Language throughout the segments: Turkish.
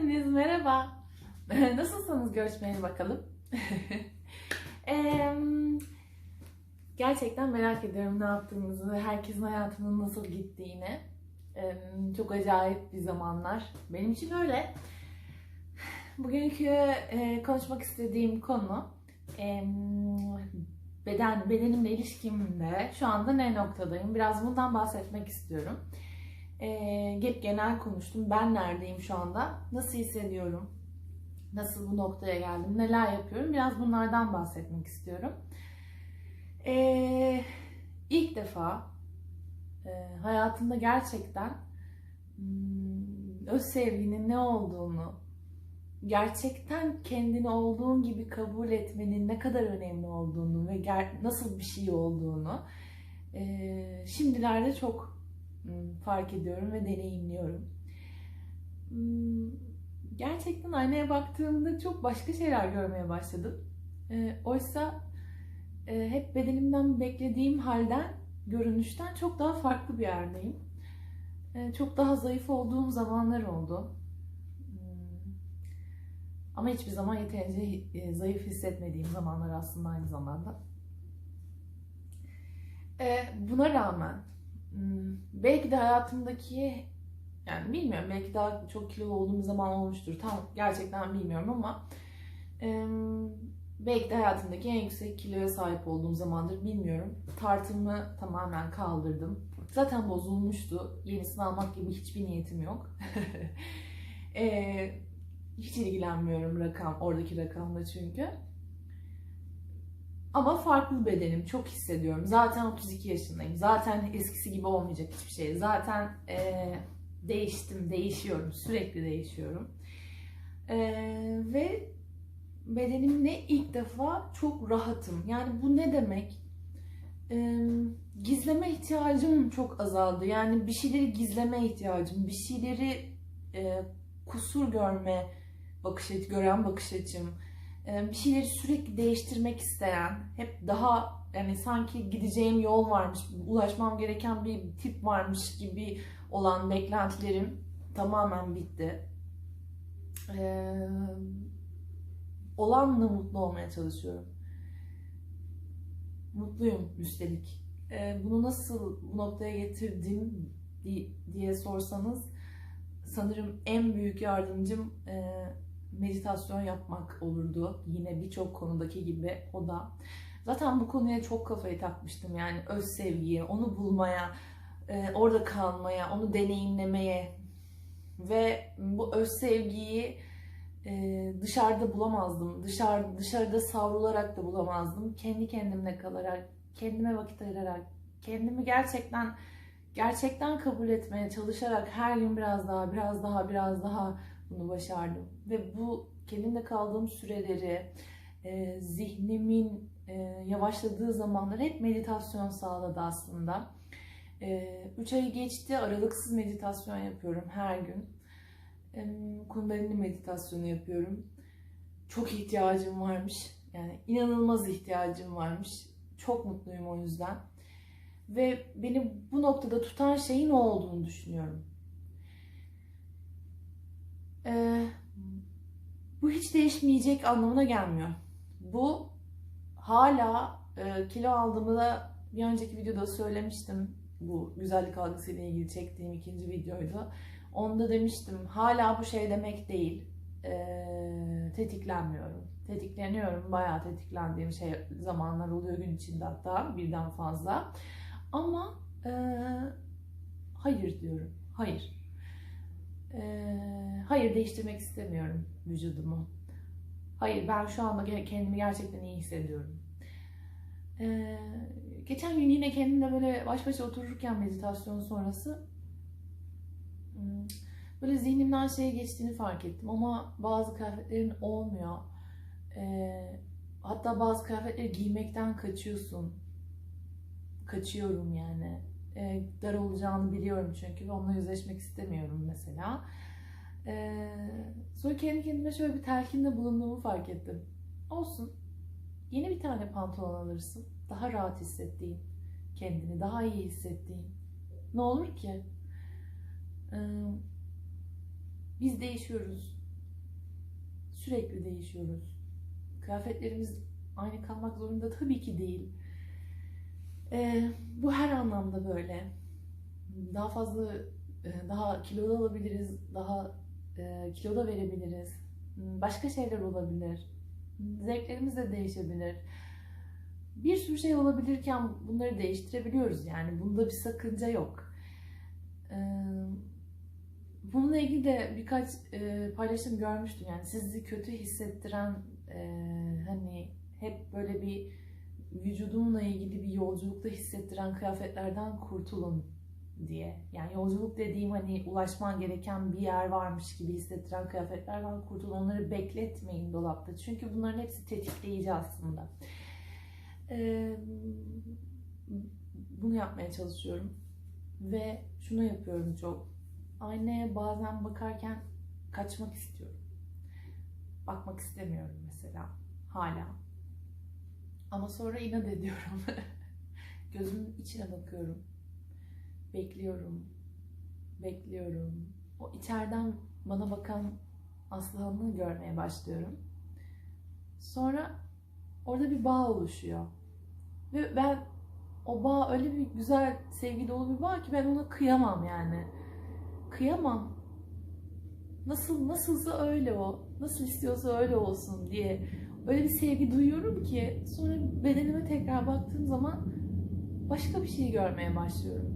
geldiniz. Merhaba. Nasılsınız görüşmeye bakalım. Em, gerçekten merak ediyorum ne yaptığınızı, herkesin hayatının nasıl gittiğini. Em, çok acayip bir zamanlar. Benim için öyle. Bugünkü e, konuşmak istediğim konu em, beden bedenimle ilişkimde şu anda ne noktadayım? Biraz bundan bahsetmek istiyorum. Hep genel konuştum. Ben neredeyim şu anda? Nasıl hissediyorum? Nasıl bu noktaya geldim? Neler yapıyorum? Biraz bunlardan bahsetmek istiyorum. E, ilk defa e, hayatımda gerçekten hmm, öz sevginin ne olduğunu, gerçekten kendini olduğun gibi kabul etmenin ne kadar önemli olduğunu ve nasıl bir şey olduğunu e, şimdilerde çok fark ediyorum ve deneyimliyorum. Hmm, Gerçekten aynaya baktığımda çok başka şeyler görmeye başladım. E, oysa e, hep bedenimden beklediğim halden, görünüşten çok daha farklı bir yerdeyim. E, çok daha zayıf olduğum zamanlar oldu. Hmm. Ama hiçbir zaman yeterince e, zayıf hissetmediğim zamanlar aslında aynı zamanda. E, buna rağmen hmm, belki de hayatımdaki yani bilmiyorum belki daha çok kilo olduğum zaman olmuştur. Tam gerçekten bilmiyorum ama e, belki de hayatımdaki en yüksek kiloya sahip olduğum zamandır bilmiyorum. Tartımı tamamen kaldırdım. Zaten bozulmuştu. Yenisini almak gibi hiçbir niyetim yok. e, hiç ilgilenmiyorum rakam, oradaki rakamla çünkü. Ama farklı bedenim, çok hissediyorum. Zaten 32 yaşındayım. Zaten eskisi gibi olmayacak hiçbir şey. Zaten e, değiştim, değişiyorum, sürekli değişiyorum. E, ve bedenimle ilk defa çok rahatım. Yani bu ne demek? E, gizleme ihtiyacım çok azaldı. Yani bir şeyleri gizleme ihtiyacım, bir şeyleri e, kusur görme bakış açı, gören bakış açım, bir şeyleri sürekli değiştirmek isteyen, hep daha yani sanki gideceğim yol varmış, ulaşmam gereken bir tip varmış gibi olan beklentilerim tamamen bitti. Ee, olanla mutlu olmaya çalışıyorum. Mutluyum üstelik. Ee, bunu nasıl bu noktaya getirdim diye sorsanız sanırım en büyük yardımcım e, meditasyon yapmak olurdu. Yine birçok konudaki gibi o da. Zaten bu konuya çok kafayı takmıştım yani öz sevgiye, onu bulmaya, e, orada kalmaya, onu deneyimlemeye ve bu öz sevgiyi e, dışarıda bulamazdım. Dışarı, dışarıda savrularak da bulamazdım. Kendi kendimle kalarak, kendime vakit ayırarak, kendimi gerçekten gerçekten kabul etmeye çalışarak her gün biraz daha, biraz daha, biraz daha bunu başardım. Ve bu kendimle kaldığım süreleri, e, zihnimin e, yavaşladığı zamanlar hep meditasyon sağladı aslında. 3 ayı geçti, aralıksız meditasyon yapıyorum her gün. Kundalini meditasyonu yapıyorum. Çok ihtiyacım varmış. Yani inanılmaz ihtiyacım varmış. Çok mutluyum o yüzden. Ve beni bu noktada tutan şeyin o olduğunu düşünüyorum. Ee, bu hiç değişmeyecek anlamına gelmiyor. Bu hala e, kilo aldığımda bir önceki videoda söylemiştim. Bu güzellik algısı ile ilgili çektiğim ikinci videoydu. Onda demiştim hala bu şey demek değil. E, tetiklenmiyorum. Tetikleniyorum. Bayağı tetiklendiğim şey zamanlar oluyor gün içinde hatta birden fazla. Ama e, hayır diyorum. Hayır. E, hayır değiştirmek istemiyorum vücudumu. Hayır ben şu anda kendimi gerçekten iyi hissediyorum. Ee, geçen gün yine kendimle böyle baş başa otururken meditasyon sonrası hmm, böyle zihnimden şeye geçtiğini fark ettim ama bazı kıyafetlerin olmuyor. Ee, hatta bazı kıyafetleri giymekten kaçıyorsun. Kaçıyorum yani. Ee, dar olacağını biliyorum çünkü ve onunla yüzleşmek istemiyorum mesela. Ee, sonra kendi kendime şöyle bir telkinde bulunduğumu fark ettim. Olsun. Yeni bir tane pantolon alırsın. Daha rahat hissettiğin, kendini daha iyi hissettiğin. Ne olur ki? Ee, biz değişiyoruz. Sürekli değişiyoruz. Kıyafetlerimiz aynı kalmak zorunda tabii ki değil. Ee, bu her anlamda böyle. Daha fazla, e, daha kilolu olabiliriz, daha e, kilo da verebiliriz. Başka şeyler olabilir. Zevklerimiz de değişebilir. Bir sürü şey olabilirken bunları değiştirebiliyoruz yani. Bunda bir sakınca yok. Ee, bununla ilgili de birkaç e, paylaşım görmüştüm. Yani sizi kötü hissettiren e, hani hep böyle bir vücudumla ilgili bir yolculukta hissettiren kıyafetlerden kurtulun diye. Yani yolculuk dediğim hani ulaşman gereken bir yer varmış gibi hissettiren kıyafetlerden kurtulun. Onları bekletmeyin dolapta. Çünkü bunların hepsi tetikleyici aslında. Ee, bunu yapmaya çalışıyorum. Ve şunu yapıyorum çok. Aynaya bazen bakarken kaçmak istiyorum. Bakmak istemiyorum mesela. Hala. Ama sonra inat ediyorum. Gözümün içine bakıyorum. Bekliyorum. Bekliyorum. O içeriden bana bakan Aslıhan'ı görmeye başlıyorum. Sonra orada bir bağ oluşuyor. Ve ben o bağ öyle bir güzel, sevgi dolu bir bağ ki ben ona kıyamam yani. Kıyamam. Nasıl nasılsa öyle o. Nasıl istiyorsa öyle olsun diye. Öyle bir sevgi duyuyorum ki sonra bedenime tekrar baktığım zaman başka bir şey görmeye başlıyorum.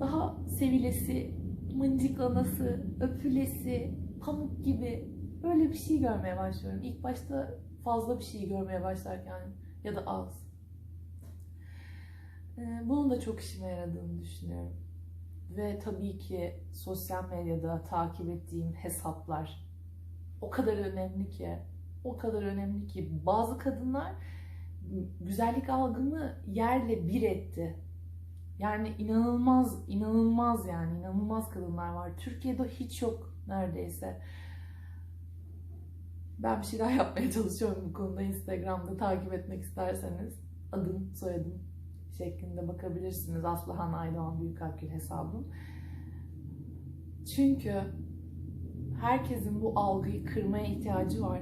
Daha sevilesi, mıncıklanası, öpülesi, pamuk gibi böyle bir şey görmeye başlıyorum. İlk başta fazla bir şey görmeye başlarken ya da az. Ee, bunun da çok işime yaradığını düşünüyorum. Ve tabii ki sosyal medyada takip ettiğim hesaplar o kadar önemli ki. O kadar önemli ki bazı kadınlar güzellik algımı yerle bir etti. Yani inanılmaz, inanılmaz yani inanılmaz kadınlar var. Türkiye'de hiç yok neredeyse. Ben bir şeyler yapmaya çalışıyorum bu konuda. Instagram'da takip etmek isterseniz adım, soyadım şeklinde bakabilirsiniz. Aslıhan Aydoğan Büyükakgül hesabım. Çünkü herkesin bu algıyı kırmaya ihtiyacı var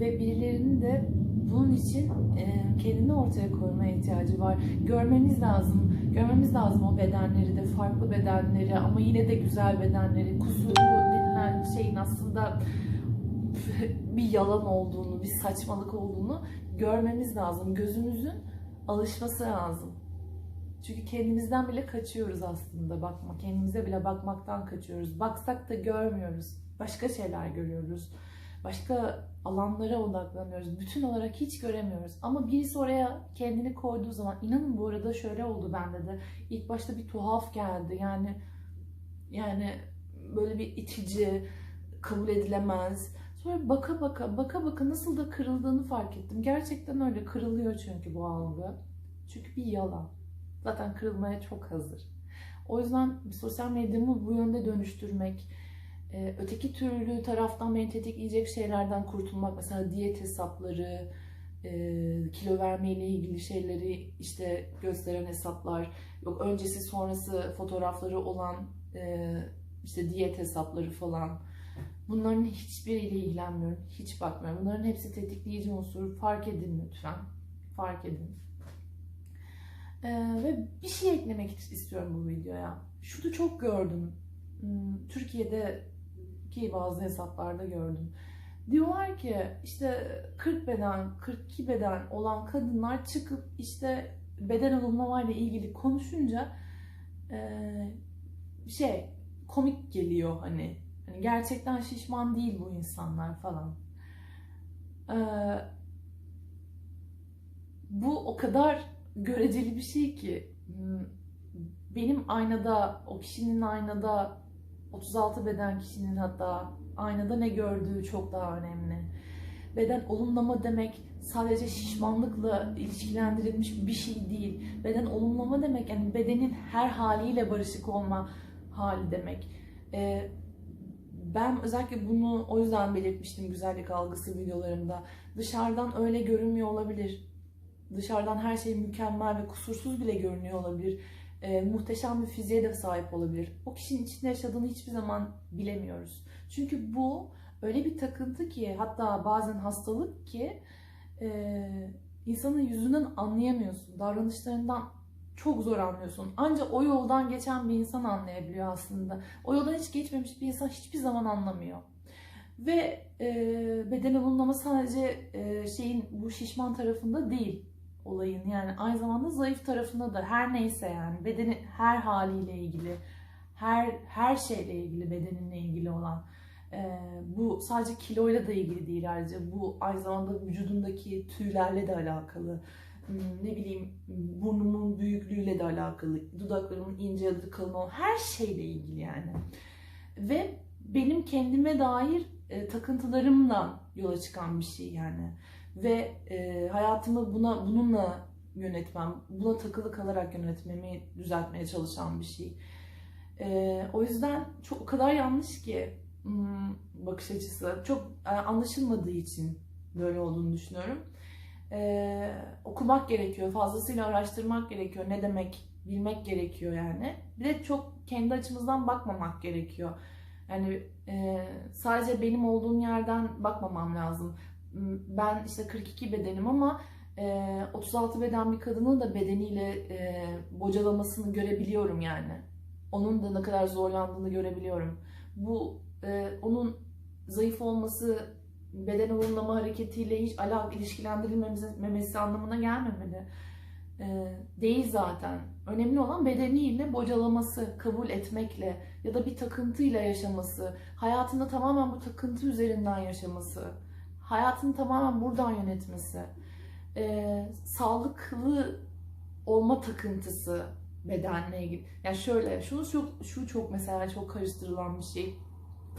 ve birilerinin de bunun için e, kendini ortaya koymaya ihtiyacı var. Görmeniz lazım. Görmemiz lazım o bedenleri de, farklı bedenleri ama yine de güzel bedenleri. Kusurlu denilen şeyin aslında bir yalan olduğunu, bir saçmalık olduğunu görmemiz lazım. Gözümüzün alışması lazım. Çünkü kendimizden bile kaçıyoruz aslında bakma. Kendimize bile bakmaktan kaçıyoruz. Baksak da görmüyoruz. Başka şeyler görüyoruz. Başka alanlara odaklanıyoruz. Bütün olarak hiç göremiyoruz. Ama birisi oraya kendini koyduğu zaman inanın bu arada şöyle oldu bende de. İlk başta bir tuhaf geldi. Yani yani böyle bir itici, kabul edilemez. Sonra baka baka baka baka nasıl da kırıldığını fark ettim. Gerçekten öyle kırılıyor çünkü bu algı. Çünkü bir yalan. Zaten kırılmaya çok hazır. O yüzden sosyal medyamı bu yönde dönüştürmek, e, öteki türlü taraftan beni tetikleyecek şeylerden kurtulmak, mesela diyet hesapları, e, kilo verme ile ilgili şeyleri işte gösteren hesaplar, yok öncesi sonrası fotoğrafları olan e, işte diyet hesapları falan. Bunların hiçbiriyle ilgilenmiyorum. Hiç bakmıyorum. Bunların hepsi tetikleyici unsur. Fark edin lütfen. Fark edin. Ee, ve bir şey eklemek istiyorum bu videoya. Şunu çok gördüm. Hmm, Türkiye'deki bazı hesaplarda gördüm. Diyorlar ki işte 40 beden, 42 beden olan kadınlar çıkıp işte beden alımlamayla ilgili konuşunca şey komik geliyor hani. hani gerçekten şişman değil bu insanlar falan. Ee, bu o kadar göreceli bir şey ki benim aynada, o kişinin aynada 36 beden kişinin hatta aynada ne gördüğü çok daha önemli. Beden olumlama demek sadece şişmanlıkla ilişkilendirilmiş bir şey değil. Beden olumlama demek yani bedenin her haliyle barışık olma hali demek. Ee, ben özellikle bunu o yüzden belirtmiştim güzellik algısı videolarımda. Dışarıdan öyle görünmüyor olabilir dışarıdan her şey mükemmel ve kusursuz bile görünüyor olabilir. E, muhteşem bir fiziğe de sahip olabilir. O kişinin içinde yaşadığını hiçbir zaman bilemiyoruz. Çünkü bu öyle bir takıntı ki hatta bazen hastalık ki e, insanın yüzünden anlayamıyorsun. Davranışlarından çok zor anlıyorsun. Ancak o yoldan geçen bir insan anlayabiliyor aslında. O yoldan hiç geçmemiş bir insan hiçbir zaman anlamıyor. Ve e, beden olumlama sadece e, şeyin bu şişman tarafında değil olayın. Yani aynı zamanda zayıf tarafında da her neyse yani bedeni her haliyle ilgili, her her şeyle ilgili bedeninle ilgili olan e, bu sadece kiloyla da ilgili değil ayrıca bu aynı zamanda vücudundaki tüylerle de alakalı. Hmm, Ne bileyim burnumun büyüklüğüyle de alakalı, dudaklarımın ince ya da kalın olan her şeyle ilgili yani. Ve benim kendime dair e, takıntılarımla yola çıkan bir şey yani. Ve e, hayatımı buna bununla yönetmem, buna takılı kalarak yönetmemi düzeltmeye çalışan bir şey. E, o yüzden çok o kadar yanlış ki hmm, bakış açısı. Çok e, anlaşılmadığı için böyle olduğunu düşünüyorum. E, okumak gerekiyor, fazlasıyla araştırmak gerekiyor. Ne demek bilmek gerekiyor yani. Bir de çok kendi açımızdan bakmamak gerekiyor. Yani e, sadece benim olduğum yerden bakmamam lazım. Ben işte 42 bedenim ama e, 36 beden bir kadının da bedeniyle e, bocalamasını görebiliyorum yani. Onun da ne kadar zorlandığını görebiliyorum. Bu e, onun zayıf olması beden olumlama hareketiyle hiç alak ilişkilendirilmemesi anlamına gelmemeli. E, değil zaten. Önemli olan bedeniyle bocalaması, kabul etmekle ya da bir takıntıyla yaşaması, hayatında tamamen bu takıntı üzerinden yaşaması, hayatını tamamen buradan yönetmesi, e, sağlıklı olma takıntısı bedenle ilgili. Yani şöyle, şunu çok, şu çok mesela çok karıştırılan bir şey.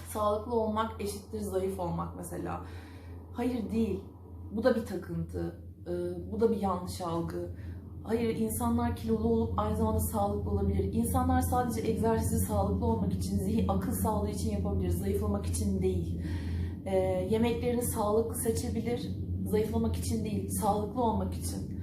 Sağlıklı olmak eşittir zayıf olmak mesela. Hayır değil. Bu da bir takıntı. E, bu da bir yanlış algı. Hayır, insanlar kilolu olup aynı zamanda sağlıklı olabilir. İnsanlar sadece egzersizi sağlıklı olmak için, zihin, akıl sağlığı için yapabilir, zayıflamak için değil. Ee, yemeklerini sağlıklı seçebilir, zayıflamak için değil, sağlıklı olmak için.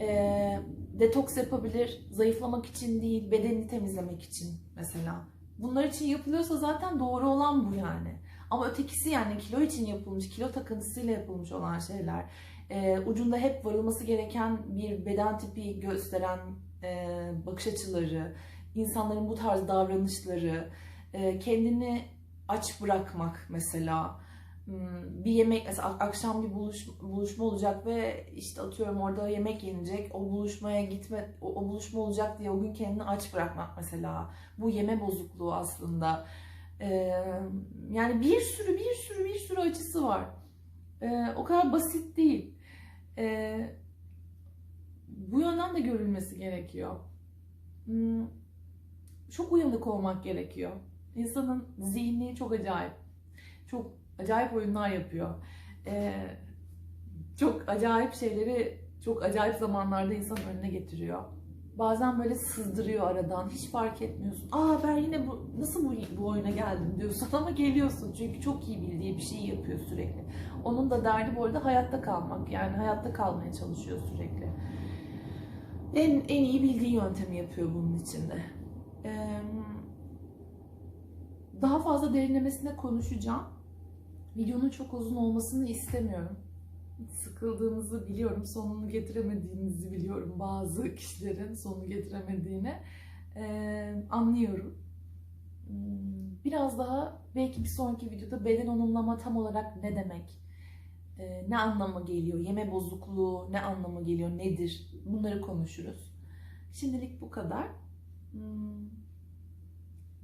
Ee, detoks yapabilir, zayıflamak için değil, bedenini temizlemek için mesela. Bunlar için yapılıyorsa zaten doğru olan bu yani. Ama ötekisi yani kilo için yapılmış, kilo takıntısıyla yapılmış olan şeyler e, ucunda hep varılması gereken bir beden tipi gösteren e, bakış açıları, insanların bu tarz davranışları, e, kendini aç bırakmak mesela. Hmm, Bir yemek, mesela ak- akşam bir buluş, buluşma olacak ve işte atıyorum orada yemek yenecek. O buluşmaya gitme, o, o buluşma olacak diye o gün kendini aç bırakmak mesela. Bu yeme bozukluğu aslında. E, yani bir sürü bir sürü bir sürü açısı var. E, o kadar basit değil. Ee, bu yönden de görülmesi gerekiyor. Hmm, Çok uyanık olmak gerekiyor. İnsanın zihni çok acayip. Çok acayip oyunlar yapıyor. Ee, çok acayip şeyleri çok acayip zamanlarda insanın önüne getiriyor. Bazen böyle sızdırıyor aradan. Hiç fark etmiyorsun. Aa ben yine bu nasıl bu, bu oyuna geldim diyorsun ama geliyorsun. Çünkü çok iyi bildiği bir şeyi yapıyor sürekli. Onun da derdi bu arada hayatta kalmak. Yani hayatta kalmaya çalışıyor sürekli. En, en iyi bildiği yöntemi yapıyor bunun içinde. Ee, daha fazla derinlemesine konuşacağım. Videonun çok uzun olmasını istemiyorum. Sıkıldığınızı biliyorum, sonunu getiremediğinizi biliyorum bazı kişilerin sonunu getiremediğini. Ee, anlıyorum. Hmm, Biraz daha belki bir sonraki videoda beden onumlama tam olarak ne demek? Ee, ne anlama geliyor? Yeme bozukluğu ne anlama geliyor? Nedir? Bunları konuşuruz. Şimdilik bu kadar. Hmm,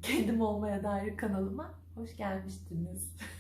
Kendim olmaya dair kanalıma hoş gelmiştiniz.